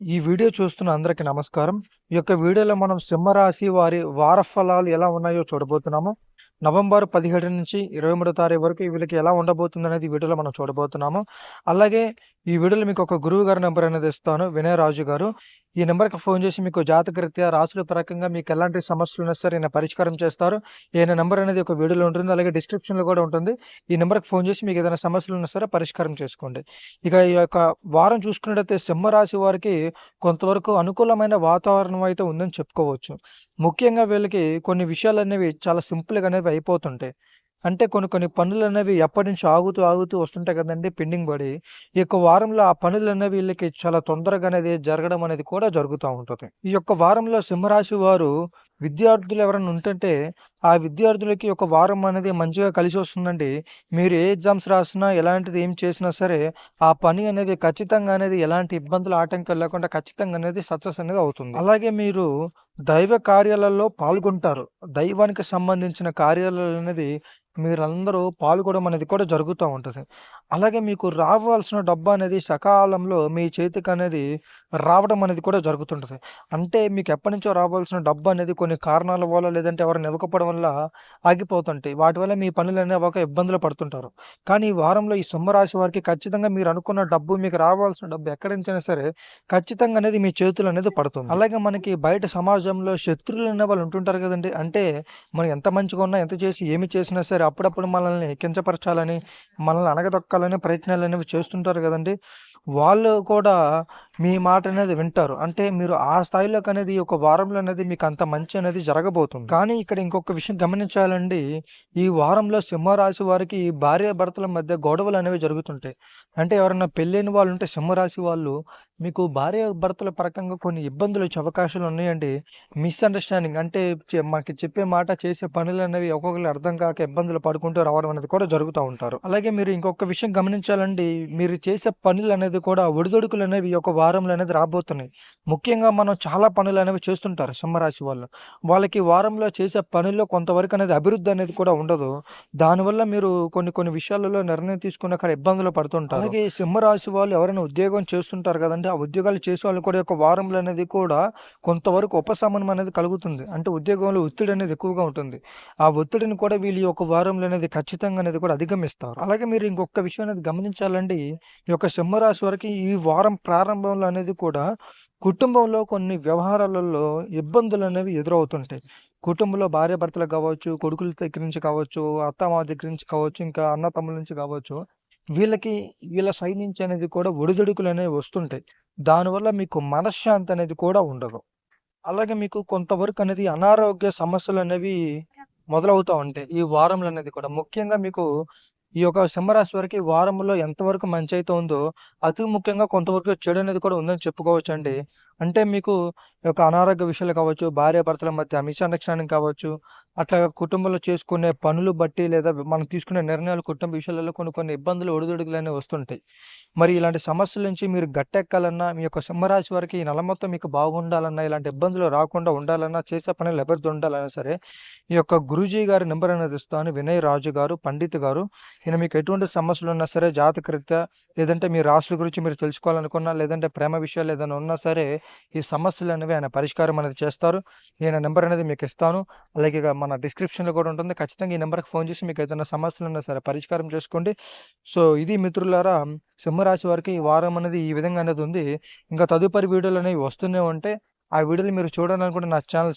ఈ వీడియో చూస్తున్న అందరికీ నమస్కారం. ఈ యొక్క వీడియోలో మనం సింహరాశి వారి వార ఫలాలు ఎలా ఉన్నాయో చూడబోతున్నాము. నవంబర్ 17 నుంచి 23 తారీఖు వరకు వీళ్ళకి ఎలా ఉండబోతుంది అనేది వీడియోలో మనం చూడబోతున్నాము. అలాగే ఈ వీడియోలో మీకు ఒక గురువు గారి నెంబర్ అనేది ఇస్తాను. వినయ్ రాజు గారు. ఈ నెంబర్కి ఫోన్ చేసి మీకు జాతకరీత్యా రాసుల పరకంగా మీకు ఎలాంటి సమస్యలు ఉన్నా సరే ఈయన పరిష్కారం చేస్తారు. ఈయన నెంబర్ అనేది ఒక వీడియోలో ఉంటుంది. అలాగే డిస్క్రిప్షన్‌లో కూడా ఉంటుంది. ఈ నెంబర్కి ఫోన్ చేసి మీకు ఏదైనా సమస్యలు ఉన్నా సరే పరిష్కారం చేసుకోండి. ఇక ఈ యొక్క వారం చూసుకున్నట్టయితే సింహరాశి వారికి కొంతవరకు అనుకూలమైన వాతావరణం అయితే ఉందని చెప్పుకోవచ్చు. ముఖ్యంగా వీళ్ళకి కొన్ని విషయాలు అనేవి చాలా సింపుల్‌గా అనేవి అయిపోతుంటాయి. అంటే కొన్ని కొన్ని పనులనేవి ఎప్పటినుంచో ఆగుతూ, ఆగుతూ వస్తుంటాయి కదండీ పెండింగ్ పడి. ఈ యొక్క వారంలో ఆ పనులు అనేవి వీళ్ళకి చాలా తొందరగా అనేది జరగడం అనేది కూడా జరుగుతూ ఉంటుంది ఈ యొక్క వారంలో సింహరాశి వారు విద్యార్థులు ఎవరైనా ఉంటుంటే ఆ విద్యార్థులకి ఒక వారం అనేది మంచిగా కలిసి వస్తుందండి మీరు ఏ ఎగ్జామ్స్ రాసినా, ఎలాంటిది ఏం చేసినా సరే ఆ పని అనేది ఖచ్చితంగా అనేది ఎలాంటి ఇబ్బందులు, ఆటంకాలు లేకుండా ఖచ్చితంగా అనేది సక్సెస్ అనేది అవుతుంది. అలాగే మీరు దైవ కార్యాలలో పాల్గొంటారు. దైవానికి సంబంధించిన కార్యాలనేది మీరందరూ పాల్గొనడం అనేది కూడా జరుగుతూ ఉంటుంది అలాగే మీకు రావాల్సిన డబ్బు అనేది సకాలంలో మీ చేతికి అనేది రావడం అనేది కూడా జరుగుతుంటుంది అంటే మీకు ఎప్పటినుంచో రావాల్సిన డబ్బు అనేది కొన్ని కారణాల వల్ల లేదంటే ఎవరిని ఇవ్వకపోవడం వల్ల ఆగిపోతుంటాయి. వాటి వల్ల మీ పనులనేవి ఒక ఇబ్బందులు పడుతుంటారు. కానీ ఈ వారంలో ఈ సింహరాశి వారికి ఖచ్చితంగా మీరు అనుకున్న డబ్బు మీకు రావాల్సిన డబ్బు ఎక్కడి నుంచైనా సరే ఖచ్చితంగా అనేది మీ చేతులు అనేది పడుతుంది. అలాగే మనకి బయట సమాజంలో శత్రువులు అనేవాళ్ళు ఉంటుంటారు కదండీ! అంటే మనం ఎంత మంచిగా ఉన్నా, ఎంత చేసి ఏమి చేసినా సరే అప్పుడప్పుడు మనల్ని కించపరచాలని, మనల్ని అనే ప్రయత్నాలు అనేవి చేస్తుంటారు కదండీ! వాళ్ళు కూడా మీ మాట అనేది వింటారు. అంటే మీరు ఆ స్థాయిలోకి అనేది ఈ యొక్క వారంలో అనేది మీకు అంత మంచి అనేది జరగబోతుంది. కానీ ఇక్కడ ఇంకొక విషయం గమనించాలండి. ఈ వారంలో సింహరాశి వారికి భార్య భర్తల మధ్య గొడవలు అనేవి జరుగుతుంటాయి. అంటే ఎవరైనా పెళ్ళైన వాళ్ళు ఉంటే సింహరాశి వాళ్ళు మీకు భార్య భర్తల పరకంగా కొన్ని ఇబ్బందులు వచ్చే అవకాశాలు ఉన్నాయండి. మిస్‌అండర్‌స్టాండింగ్ అంటే మాకు చెప్పే మాట, చేసే పనులనేవి ఒక్కొక్కరు అర్థం కాక ఇబ్బందులు పడుకుంటూ రావడం అనేది కూడా జరుగుతూ ఉంటారు. అలాగే మీరు ఇంకొక విషయం గమనించాలండి. మీరు చేసే పనులనేది కూడా ఒడిదొడుకులు అనేవి ఒక యొక్క వారంలో అనేది రాబోతున్నాయి. ముఖ్యంగా మనం చాలా పనులు అనేవి చేస్తుంటారు సింహరాశి వాళ్ళు. వాళ్ళకి వారంలో చేసే పనుల్లో కొంతవరకు అనేది అభివృద్ధి అనేది కూడా ఉండదు. దానివల్ల మీరు కొన్ని కొన్ని విషయాలలో నిర్ణయం తీసుకుని అక్కడ ఇబ్బందులు పడుతుంటారు. అలాగే సింహరాశి వాళ్ళు ఎవరైనా ఉద్యోగం చేస్తుంటారు కదండీ! ఆ ఉద్యోగాలు చేసే వాళ్ళు కూడా యొక్క వారంలో అనేది కూడా కొంతవరకు ఉపశమనం అనేది కలుగుతుంది. అంటే ఉద్యోగంలో ఒత్తిడి అనేది ఎక్కువగా ఉంటుంది. ఆ ఒత్తిడిని కూడా వీళ్ళు ఒక యొక్క వారంలో అనేది ఖచ్చితంగా అనేది కూడా అధిగమిస్తారు. అలాగే మీరు ఇంకొక విషయం అనేది గమనించాలండి. ఈ యొక్క సింహరాశి వారికి ఈ వారం ప్రారంభంలో అనేది కూడా కుటుంబంలో కొన్ని వ్యవహారాలలో ఇబ్బందులు అనేవి ఎదురవుతుంటాయి. కుటుంబంలో భార్యాభర్తలకు కావచ్చు, కొడుకుల దగ్గర నుంచి కావచ్చు, అత్తమామ దగ్గర నుంచి కావచ్చు, ఇంకా అన్నతమ్ముల నుంచి కావచ్చు. వీళ్ళకి వీళ్ళ సైడ్ నుంచి అనేది కూడా ఒడిదుడుకులు అనేవి వస్తుంటాయి. దానివల్ల మీకు మనశ్శాంతి అనేది కూడా ఉండదు. అలాగే మీకు కొంతవరకు అనేది అనారోగ్య సమస్యలు అనేవి మొదలవుతూ ఉంటాయి. ఈ వారంలో అనేది కూడా. ముఖ్యంగా మీకు ఈ యొక్క సింహరాశి వారికి వారంలో ఎంతవరకు మంచయితే ఉందో, అతి ముఖ్యంగా కొంతవరకు చెడు అనేది కూడా ఉందని చెప్పుకోవచ్చండి. అంటే మీకు ఈ యొక్క అనారోగ్య విషయాలు కావచ్చు, భార్యాభర్తల మధ్య మిస్‌అండర్‌స్టాండింగ్ కావచ్చు, అట్లా కుటుంబంలో చేసుకునే పనులు బట్టి లేదా మనం తీసుకునే నిర్ణయాలు కుటుంబ విషయాలలో కొన్ని కొన్ని ఇబ్బందులు, ఒడిదుడుకులనేవి వస్తుంటాయి. మరి ఇలాంటి సమస్యల నుంచి మీరు గట్టెక్కాలన్నా, మీ యొక్క సింహరాశి వారికి ఈ నెల మొత్తం మీకు బాగుండాలన్నా, ఇలాంటి ఇబ్బందులు రాకుండా ఉండాలన్నా, చేసే పనులు అభివృద్ధి ఉండాలన్నా సరే, ఈ యొక్క గురూజీ గారి నెంబర్ అనేది ఇస్తాను. వినయ్ రాజు గారు, పండిత్ గారు. ఈయన మీకు ఎటువంటి సమస్యలు ఉన్నా సరే జాతకరీత్యా లేదంటే మీ రాశుల గురించి మీరు తెలుసుకోవాలనుకున్నా, లేదంటే ప్రేమ విషయాలు ఏదైనా ఉన్నా సరే ఈ సమస్యలు అనేవి ఆయన పరిష్కారం అనేది చేస్తారు. ఈయన నెంబర్ అనేది మీకు ఇస్తాను. అలాగే ఇక మన డిస్క్రిప్షన్‌లో కూడా ఉంటుంది. ఖచ్చితంగా ఈ నెంబర్కి ఫోన్ చేసి మీకు ఏదైనా సమస్యలు ఉన్నా సరే పరిష్కారం చేసుకోండి. సో ఇది మిత్రులారా సింహరాశి వారికి ఈ వారం అనేది ఈ విధంగా అనేది ఉంది. ఇంకా తదుపరి వీడియోలు అనేవి వస్తూనే ఉంటే ఆ వీడియోలు మీరు చూడాలనుకుంటే నా ఛానల్